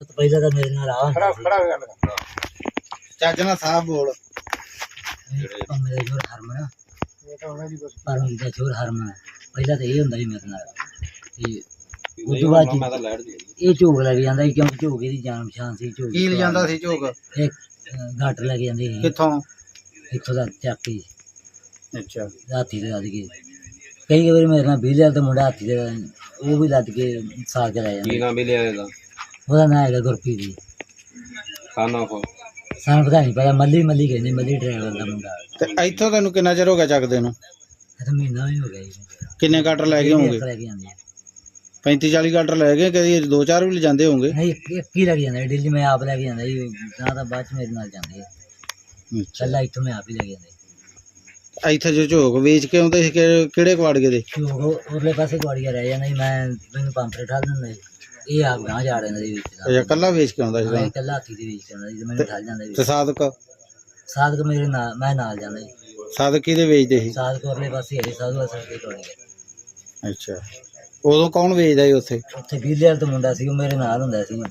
ਪਹਿਲਾਂ ਤਾਂ ਮੇਰੇ ਨਾਲ ਆ। ਖੜਾ ਖੜਾ ਗੱਲ ਕਰ ਚੱਜ ਨਾਲ ਸਾਹ ਬੋਲ। ਮੇਰੇ ਜੋਰ ਹਰਮਨ ਇਹ ਤਾਂ ਉਹਨਾਂ ਦੀ ਬਸ ਪਰ ਮੇਰਾ ਜੋਰ ਹਰਮਨ ਪਹਿਲਾਂ ਤਾਂ ਇਹ ਹੁੰਦਾ ਸੀ ਮੇਰੇ ਨਾਲ ਤੇ ਉਸ ਤੋਂ ਬਾਅਦ ਤਾਂ ਇਹ ਝੋਕ ਲੱਗ ਜਾਂਦਾ ਸੀ ਕਿਉਂਕਿ ਝੋਕੇ ਦੀ ਜਾਨ ਪਛਾਣ ਸੀ ਝੋਕ ਕੀ ਲਿਜਾਂਦਾ ਸੀ ਝੋਕ ਇੱਕ ਘਾਟ ਲੱਗ ਜਾਂਦੀ ਸੀ। ਕਿੱਥੋਂ? ਇੱਥੋਂ ਦਾ ਚੱਕੀ ਅੱਛਾ। ਹਾਥੀ ਦੇ ਲੱਦ ਕੇ। ਕਈ ਵਾਰੀ ਮੇਰੇ ਨਾਲ ਬੀਲੇ ਤੇ ਮੁੰਡਾ ਹਾਥੀ ਦੇ ਉਹ ਵੀ ਲੱਦ ਕੇ ਸਾਗ ਲੈ ਕੀ ਜਾਂਦਾ ਨਾਮ ਮਿਲਿਆ ਇਹਦਾ। ਉਹਦਾ ਨਾਂ ਹੈਗਾ ਗੁਰਪ੍ਰੀਤ ਜੀ। ਖਾਣਾ ਕੋ। ਸਾਨੂੰ ਪਤਾ ਨਹੀਂ ਪਤਾ ਮੱਲੀ ਮੱਲੀ ਕਹਿੰਦੇ ਮੱਲੀ ਡਰਾਈਵਰ ਦਾ ਮੁੰਡਾ। ਤੇ ਇੱਥੋਂ ਤੈਨੂੰ ਕਿੰਨਾ ਚਿਰ ਹੋ ਗਿਆ ਚੱਕਦੇ ਨੂੰ? ਇਹ ਤਾਂ ਮਹੀਨਾ ਹੀ ਹੋ ਗਿਆ ਜੀ। ਕਿੰਨੇ ਕਟਰ ਲੈ ਗਏ ਹੋਣਗੇ ਲੈ ਕੇ ਜਾਂਦੇ ਆ। 35 40 ਕਟਰ ਲੈ ਗਏ ਕਦੀ ਦੋ ਚਾਰ ਵੀ ਲਿਜਾਂਦੇ ਹੋਣਗੇ? ਨਹੀਂ ਇੱਕ ਇੱਕ ਹੀ ਲੱਗ ਜਾਂਦਾ ਡੇਲੀ ਮੈਂ ਆਪ ਲੈ ਕੇ ਜਾਂਦਾ ਜੀ ਤਾਂ ਤਾਂ ਬਾਅਦ ਚ ਮੇਰੇ ਨਾਲ ਜਾਂਦੇ ਆ। ਅੱਛਾ। ਪਹਿਲਾਂ ਇੱਥੋਂ ਮੈਂ ਆਪ ਹੀ ਲੈ ਕੇ ਜਾਂਦਾ ਇੱਥੇ ਜੋ ਝੋਕ ਵੇਚ ਕੇ ਆਉਂਦੇ ਸੀ ਕਿ- ਕਿਹੜੇ ਕਵਾੜਗੇ ਦੇ? ਝੋਕ ਉਰਲੇ ਪਾਸੇ ਗਵਾੜੀਆ ਰਹਿ ਜਾਂਦਾ ਜੀ ਮੈਂ ਮੈਨੂੰ ਪੰਪ ਤੇ ਠਾਲ ਦਿੰਦਾ ਜੀ ਇਹ ਆਪ ਗਾਂ ਜਾ ਰਹੇ ਨੇ ਜੀ ਵਿੱਚ ਅੱਛਾ ਕੱਲਾ ਵੇਚ ਕੇ ਆਉਂਦਾ ਹਾਂ, ਸੀ ਇਹ ਇਕੱਲਾ ਹਾਥੀ ਦੇ ਵਿੱਚ ਜਾਂਦਾ ਜੀ ਮੈਨੂੰ ਠਾਲ ਜਾਂਦਾ ਜੀ ਤੇ ਸਾਦਕ ਸਾਧਕ ਮੇਰੇ ਨਾਲ ਮੈਂ ਨਾਲ ਜਾਂਦਾ ਜੀ ਸਾਦਕ ਕਿਹਦੇ ਵੇਚਦੇ ਸੀ? ਸਾਧਕ ਉਰਲੇ ਪਾਸੇ ਹੈਗੇ ਸਾਧੂ ਅਸਰ ਦੇ ਕੋਲ ਅੱਛਾ। ਉਦੋਂ ਕੌਣ ਵੇਚਦਾ ਸੀ ਉੱਥੇ? ਉੱਥੇ ਵਾਲਾ ਤੋਂ ਮੁੰਡਾ ਸੀ ਉਹ ਮੇਰੇ ਨਾਲ ਹੁੰਦਾ ਸੀ।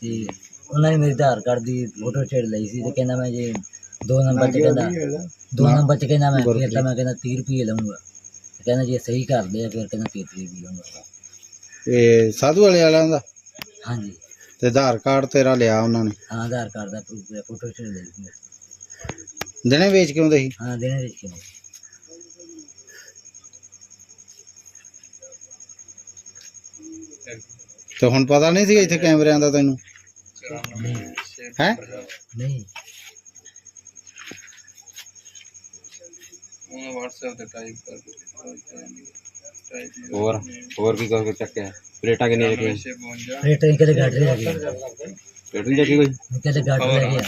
ਤੇ ਉਹਨਾਂ ਨੇ ਮੇਰੀ ਆਧਾਰ ਕਾਰਡ ਦੀ ਫੋਟੋ ਛੇੜ ਲਈ ਸੀ ਤੇ ਕਹਿੰਦਾ ਮੈਂ ਜੇ ਦੋ ਨੰਬਰ ਚ ਕਹਿੰਦਾ ਦੋ। ਨੰਬਰ ਚ ਕਹਿੰਦਾ ਮੈਂ ਫਿਰ ਤਾਂ ਮੈਂ ਕਹਿੰਦਾ 30 ਰੁਪਏ ਲਵਾਂਗਾ ਤੇ ਕਹਿੰਦਾ ਜੇ ਸਹੀ ਕਰਦੇ ਆ ਫਿਰ ਕਹਿੰਦਾ 30 ਰੁਪਏ ਵੀ ਲਵਾਂਗਾ ਤੇ ਸਾਧੂ ਵਾਲੇ ਵਾਲਿਆਂ ਦਾ? ਹਾਂਜੀ। ਤੇ ਆਧਾਰ ਕਾਰਡ ਤੇਰਾ ਲਿਆ ਉਹਨਾਂ ਨੇ? ਹਾਂ ਆਧਾਰ ਕਾਰਡ ਦਾ proof ਹੈ ਫੋਟੋ ਛੇੜ ਲਈ ਸੀ ਦਿਨੇ ਵੇਚ ਕੇ ਆਉਂਦੇ ਸੀ ਹਾਂ ਦੇਣੇ ਵਿੱਚ ਕਿਉਂ ਤੇ ਹੁਣ ਪਤਾ ਨਹੀਂ ਸੀ ਇੱਥੇ ਕੈਮਰਿਆਂ ਦਾ ਤੈਨੂੰ? ਨਹੀਂ। ਹੈ? ਨਹੀਂ। ਉਹਨੇ WhatsApp ਤੇ ਟਾਈਪ ਕਰ ਹੋਰ ਹੋਰ ਕੀ ਕਰ ਚੱਕਿਆ ਪਲੇਟਾਂ ਕਿੰਨੀਆਂ ਰੱਖੀਆਂ ਟ੍ਰੇਨ ਕਦੇ ਗੱਡ ਲੈ ਗਿਆ ਪਲੇਟ ਨਹੀਂ ਚੱਕੀ ਕੋਈ? ਕਦੇ ਗੱਡ ਲੈ ਗਿਆ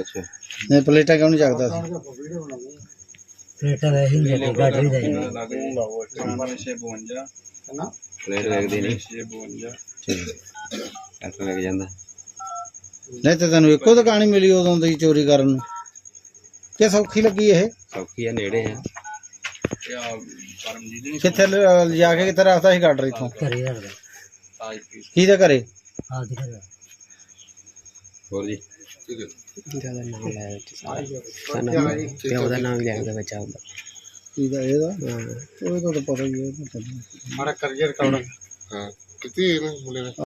ਅੱਛਾ। ਨਹੀਂ ਪਲੇਟਾਂ ਕਿਉਂ ਨਹੀਂ ਚੱਕਦਾ ਸੀ? ਤਾਂ ਵੈਸੇ ਹੀ ਲੈ ਕੇ ਗੱਡ ਵੀ ਲੈ ਗਿਆ ਪਲੇਟ ਲੱਗਦੀ ਨਹੀਂ। ਠੀਕ ਐਸਾ ਲੱਗ ਜਾਂਦਾ। ਨਹੀਂ ਤੇ ਤੈਨੂੰ ਇੱਕੋ ਦੁਕਾਨ ਹੀ ਮਿਲੀ ਉਦੋਂ ਦੀ ਚੋਰੀ ਕਰਨ ਨੂੰ। ਕਿ ਸੌਖੀ ਲੱਗੀ ਇਹ? ਸੌਖੀ ਆ ਨੇੜੇ ਆ ਕਿੱਥੇ ਲ- ਲਿਜਾ ਕੇ ਕਿੱਥੇ ਰੱਖਦਾ ਸੀ ਗਾਡਰ ਇੱਥੋਂ? ਘਰੇ ਰੱਖਦਾ। ਘਰੇ ਹਾਂ ਦੀ ਘਰੇ? ਹੋਰ ਜੀ? ਜ਼ਿਆਦਾ ਨਾਮ ਲੈ ਵਿੱਚ ਸਾਨਾ ਪਿਓ ਦਾ ਨਾਮ ਲੈ ਕੇ ਬੱਚਾ ਹੁੰਦਾ। ਕਿਹਦਾ ਇਹਦਾ ਹਾਂ। ਉਹ ਤਾਂ ਪਤਾ ਹੀ ਹੈ ਹਾਂ। ਕਿਤੇ ਮੁੰਡੇ